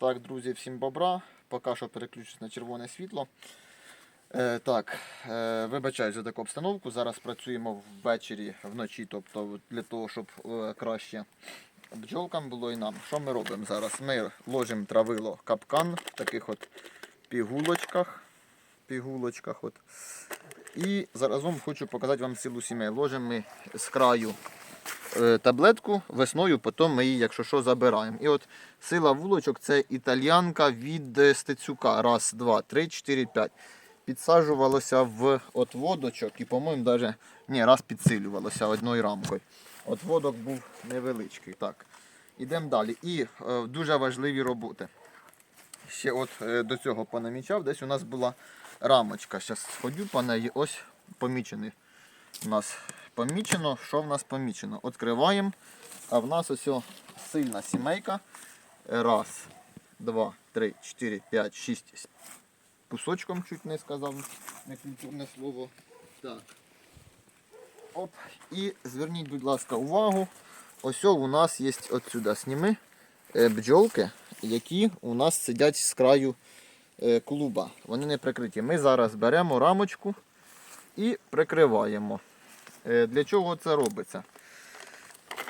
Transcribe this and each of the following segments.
Так, друзі, всім бобра. Поки що переключусь на червоне світло. Е, так, е, вибачаю за таку обстановку. Зараз працюємо ввечері, вночі, тобто для того, щоб е, краще бджолкам було і нам. Що ми робимо зараз? Ми ложимо травило капкан в таких от пігулочках. пігулочках от. І заразом хочу показати вам цілу сімей. Ложимо ми з краю таблетку весною, потім ми її, якщо що, забираємо. І от сила вулочок це італіянка від е, Стецюка. Раз, два, три, чотири, п'ять. Підсаджувалося в отводочок і, по-моєму, навіть ні, раз підсилювалося одною рамкою. Отводок був невеличкий. Так. Ідемо далі. І е, дуже важливі роботи. Ще от е, до цього понамічав, десь у нас була рамочка. Зараз сходю по неї, ось помічений. У нас помічено. Що в нас помічено? Відкриваємо. А в нас ось сильна сімейка. Раз, два, три, чотири, п'ять, шість. Кусочком чуть не сказав, некультурне слово. Так. Оп. І зверніть, будь ласка, увагу. Ось у нас є отсюди сніми е, бджолки, які у нас сидять з краю е, клуба. Вони не прикриті. Ми зараз беремо рамочку і прикриваємо. Е, Для чого це робиться?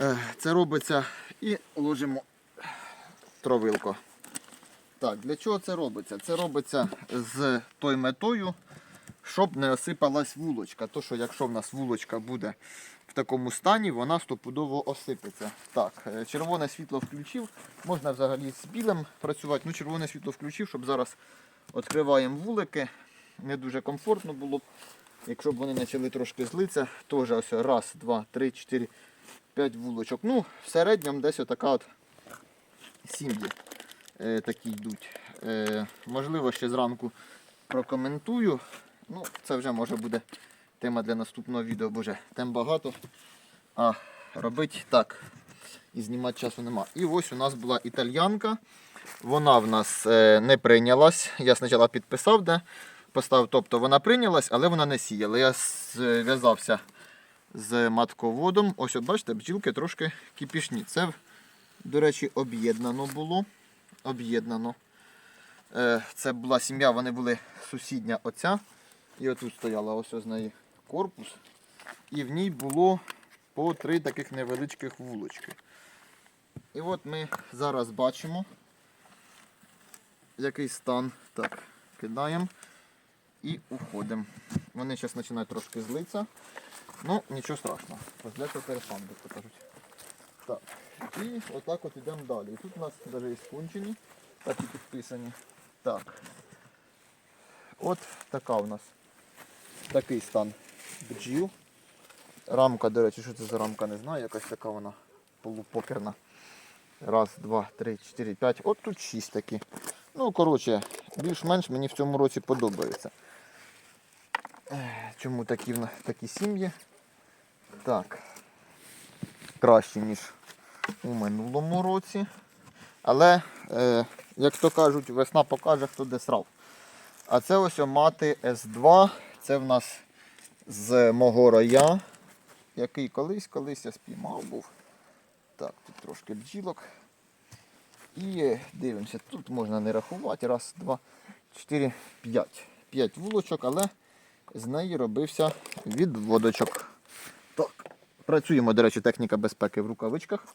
Е, Це робиться і ложимо травилко. Так, для чого це робиться? Це робиться з тою метою, щоб не осипалась вулочка. То, що якщо в нас вулочка буде в такому стані, вона стопудово осипеться. Так, е, червоне світло включив. Можна взагалі з білим працювати. Ну, червоне світло включив, щоб зараз відкриваємо вулики. Не дуже комфортно було б. Якщо б вони почали трошки злитися, теж ось раз, два, три, чотири, п'ять вулочок. Ну, в середньому десь отака от сім'ї е, такі йдуть. Е, можливо, ще зранку прокоментую. Ну, це вже може буде тема для наступного відео, бо вже тем багато. А робити так. І знімати часу нема. І ось у нас була італьянка. Вона в нас е, не прийнялась. Я спочатку підписав, де поставив, тобто вона прийнялась, але вона не сіяла. Я зв'язався з матководом. Ось, от бачите, бджілки трошки кипішні. Це, до речі, об'єднано було. Об'єднано. Е, Це була сім'я, вони були сусідня оця. І отут стояла ось з неї корпус. І в ній було по три таких невеличких вулочки. І от ми зараз бачимо, який стан. Так, кидаємо і уходимо. Вони зараз починають трошки злитися. Ну, нічого страшного. Цього перепан, як кажуть. Так. І отак от йдемо далі. І тут у нас навіть є скунчені, так і підписані. Так. От така у нас такий стан бджіл. Рамка, до речі, що це за рамка, не знаю, якась така вона полупокерна. Раз, два, три, чотири, п'ять. От тут шість такі. Ну, коротше, більш-менш мені в цьому році подобається. Чому такі, такі сім'ї? Так. Краще, ніж у минулому році. Але, е, як то кажуть, весна покаже, хто де срав. А це ось мати С2. Це в нас з мого рая, який колись, колись я спіймав був. Так, тут трошки бджілок. І е, дивимося, тут можна не рахувати. Раз, два, чотири, п'ять. П'ять вулочок, але з неї робився відводочок. Так, працюємо, до речі, техніка безпеки в рукавичках.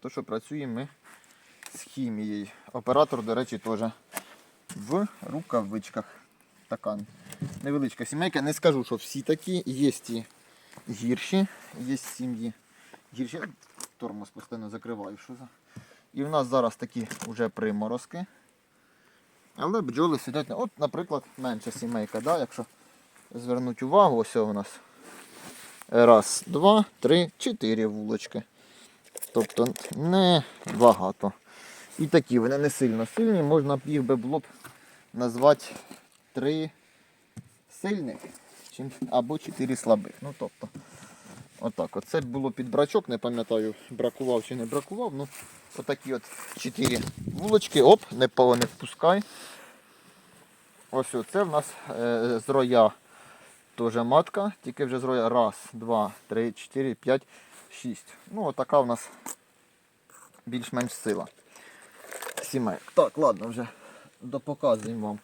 То, що працюємо ми з хімією. Оператор, до речі, теж в рукавичках. Така невеличка сімейка. Не скажу, що всі такі. Є і гірші, є сім'ї. Гірші. Тормоз постійно закриваю. Що за? І в нас зараз такі вже приморозки. Але бджоли сидять. От, наприклад, менша сімейка, да? якщо звернути увагу, ось у нас раз, два, три, чотири вулочки. Тобто не багато. І такі вони не сильно сильні, можна б їх би було б назвати три сильних або чотири слабих. Ну тобто, отак. от. Це було під брачок, не пам'ятаю, бракував чи не бракував. Ну, отакі от чотири вулочки, оп, не по- не впускай. Ось це в нас е, з роя матка, тільки вже з роя. Раз, два, три, чотири, п'ять, шість. Ну, отака в нас більш-менш сила. Сімей. Так, ладно, вже допоказуємо вам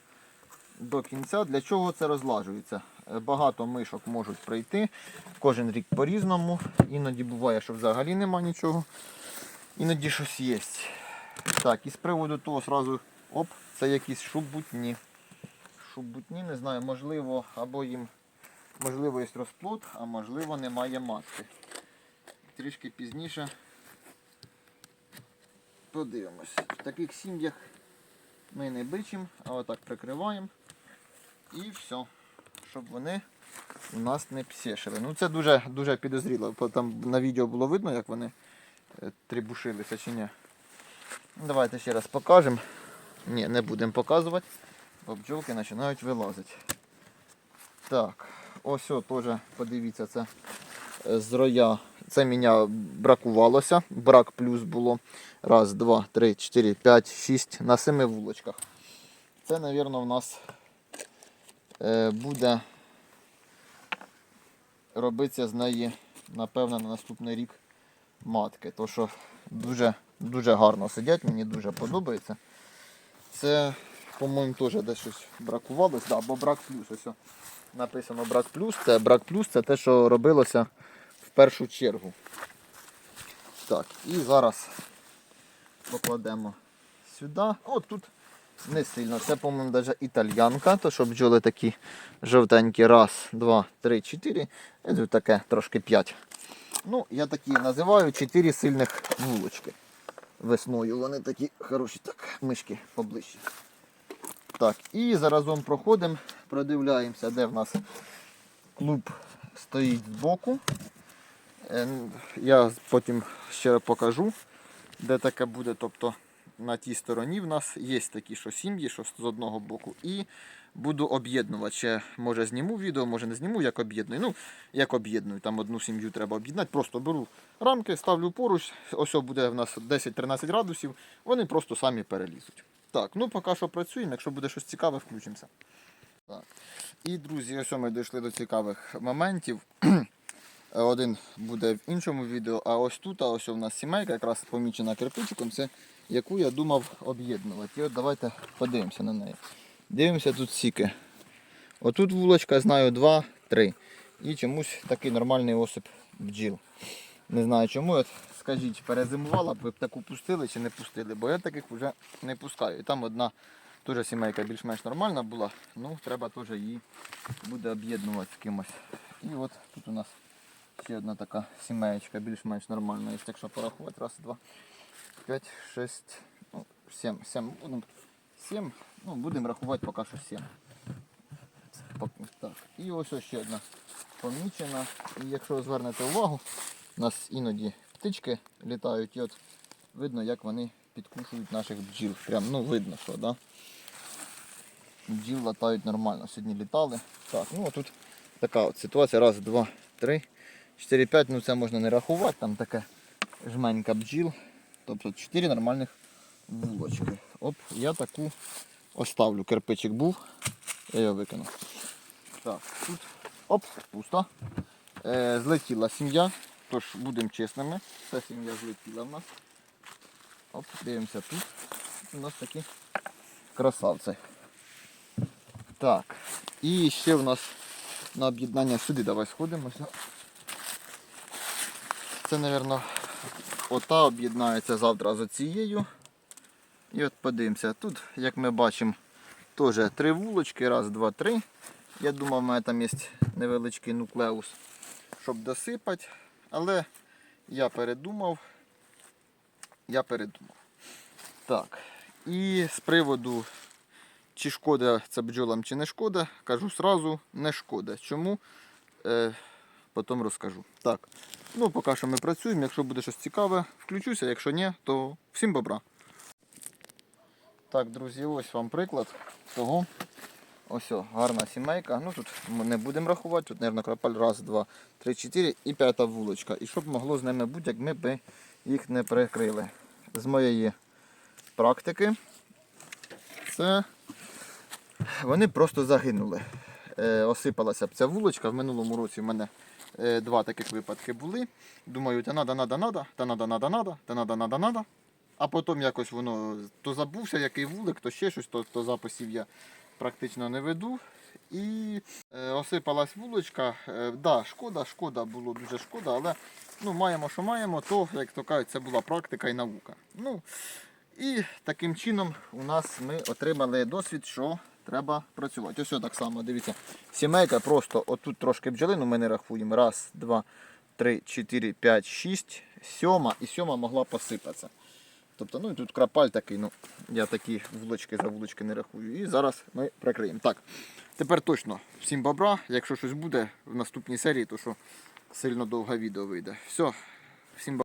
до кінця. Для чого це розлажується? Е, Багато мишок можуть прийти, кожен рік по-різному. Іноді буває, що взагалі нема нічого. Іноді щось є. Так, і з приводу того сразу, оп, це якісь шубутні. Шубутні, не знаю, можливо, або їм можливо є розплод, а можливо немає матки. Трішки пізніше подивимось. В таких сім'ях ми не бичимо, а отак прикриваємо. І все. Щоб вони у нас не псішили. Ну це дуже, дуже підозріло. Там на відео було видно, як вони е, трибушилися чи ні. Ну, Давайте ще раз покажемо. Ні, не будемо показувати, бо бджолки починають вилазити. Так, ось о, теж подивіться, це е, з роя. Це мене бракувалося. Брак плюс було. Раз, два, три, чотири, п'ять, шість на семи вулочках. Це, мабуть, у нас буде робитися з неї, напевно, на наступний рік матки. То що дуже, дуже гарно сидять, мені дуже подобається. Це, по-моєму, теж десь щось бракувалось. Да, бо брак плюс. Ось написано брак плюс. Це брак плюс це те, що робилося в першу чергу. Так, і зараз покладемо сюди. О, тут не сильно. Це, по-моєму, навіть італьянка, то що бджоли такі жовтенькі. Раз, два, три, чотири. І таке трошки п'ять. Ну, я такі називаю чотири сильних вулочки. Весною. Вони такі хороші, так, мишки поближче. Так, і заразом проходимо, продивляємося, де в нас клуб стоїть збоку. Е, Я потім ще покажу, де таке буде. Тобто на тій стороні в нас є такі, що сім'ї, що з одного боку. І буду об'єднувати. Ще може зніму відео, може не зніму, як об'єдную. Ну, як об'єдную, там одну сім'ю треба об'єднати. Просто беру рамки, ставлю поруч. Ось буде в нас 10-13 градусів, вони просто самі перелізуть. Так, ну поки що працюємо, якщо буде щось цікаве, включимося. Так. І, друзі, ось ми дійшли до цікавих моментів. Один буде в іншому відео, а ось тут, а ось у нас сімейка, якраз помічена кирпичиком, це яку я думав об'єднувати. І от давайте подивимося на неї. Дивимося тут сіки. Отут вулочка, знаю, 2-3. І чомусь такий нормальний осип бджіл. Не знаю чому. От скажіть, перезимувала б ви б таку пустили чи не пустили, бо я таких вже не пускаю. І там одна теж сімейка більш-менш нормальна була, ну треба теж її буде об'єднувати з кимось. І от тут у нас ще одна така сімеєчка більш-менш нормальна. Якщо порахувати, раз, два, п'ять, шість, ну, сім. Сім. Будемо сім. Ну, будемо рахувати поки що сім. Так. І ось ось ще одна помічена. І якщо ви звернете увагу, у нас іноді птички літають, і от видно, як вони підкушують наших бджіл. Прям ну видно, що, да? Бджіл латають нормально. Сьогодні літали. Так, ну а тут така от ситуація. Раз, два, три, чотири, п'ять, ну це можна не рахувати, там таке жменька бджіл. Тобто чотири нормальних вулочки. Оп, я таку оставлю. Кирпичик був, я його викину. Так, тут оп, пусто. Е, злетіла сім'я, тож будемо чесними. Ця сім'я злетіла в нас. Оп, дивимося тут. У нас такі красавці. Так. І ще в нас на об'єднання сюди давай сходимося. Це, мабуть, ота об'єднається завтра з цією. І от подивимося. Тут, як ми бачимо, теж три вулочки. Раз, два, три. Я думав, у мене там є невеличкий нуклеус, щоб досипати. Але я передумав. Я передумав. Так. І з приводу, чи шкода це бджолам, чи не шкода, кажу сразу, не шкода. Чому? Потім розкажу. Так. Ну, поки що ми працюємо. Якщо буде щось цікаве, включуся. Якщо ні, то всім бобра. Так, друзі, ось вам приклад того. Ось о, гарна сімейка. Ну тут ми не будемо рахувати, тут, мабуть, крапаль раз, два, три, чотири і п'ята вулочка. І щоб могло з ними бути, як ми б їх не прикрили. З моєї практики це вони просто загинули. Е, осипалася б ця вулочка. В минулому році в мене два таких випадки були. Думаю, та надо, надо, надо, та надо, надо, надо, та надо, надо, надо. а потім якось воно то забувся, який вулик, то ще щось, то, то записів я практично не веду. І е, осипалась вуличка. Е, да, шкода, шкода, було дуже шкода, але ну, маємо, що маємо, то, як то кажуть, це була практика і наука. Ну, і таким чином у нас ми отримали досвід, що треба працювати. Ось так само, дивіться, сімейка просто отут трошки бджолину ми не рахуємо. Раз, два, три, чотири, п'ять, шість, сьома і сьома могла посипатися. Тобто, ну і тут крапаль такий, ну я такі вулочки за вулочки не рахую. І зараз ми прикриємо. Так, тепер точно всім бобра. Якщо щось буде в наступній серії, то що сильно довге відео вийде. Все, всім бобра.